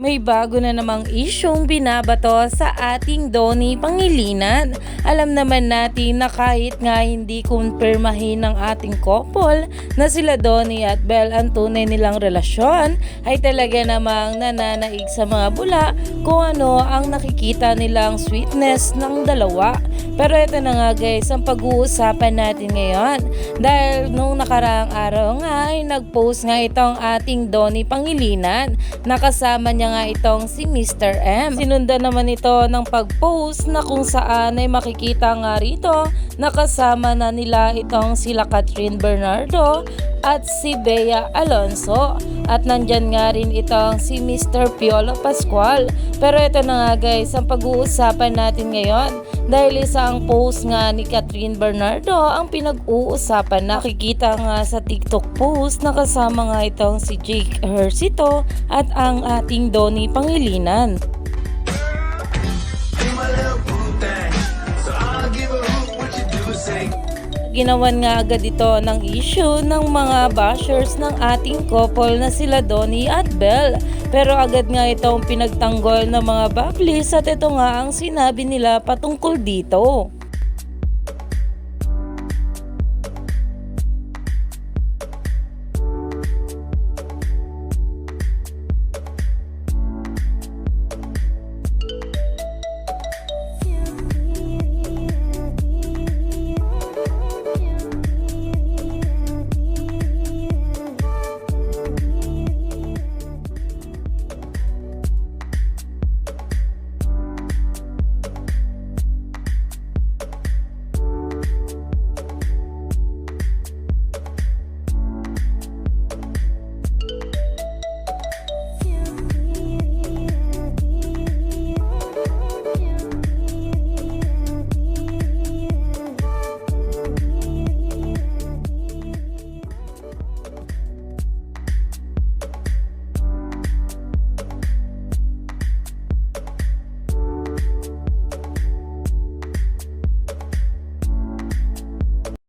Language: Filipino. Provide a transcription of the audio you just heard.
May bago na namang isyong binabato sa ating Donnie Pangilinan. Alam naman natin na kahit nga hindi kumpirmahin ng ating couple na sila Donnie at Belle ang tunay nilang relasyon ay talaga namang nananaig sa mga bula kung ano ang nakikita nilang sweetness ng dalawa. Pero ito na nga guys ang pag-uusapan natin ngayon dahil nung nakaraang araw nga ay nag-post nga itong ating Donnie Pangilinan nakasama niya nga itong si Mr. M. Sinundan naman ito ng pag-post na kung saan ay makikita nga rito nakasama na nila itong sila Catherine Bernardo at si Bea Alonso. At nandyan nga rin itong si Mr. Piolo Pascual. Pero ito na nga guys, ang pag-uusapan natin ngayon dahil isang post nga ni Catherine Bernardo ang pinag-uusapan. Nakikita nga sa TikTok post na kasama nga itong si Jake Hersito at ang ating Donnie Pangilinan. Ginawan nga agad ito ng issue ng mga bashers ng ating couple na sila Donnie at Belle. Pero agad nga itong pinagtanggol ng mga bablis at ito nga ang sinabi nila patungkol dito.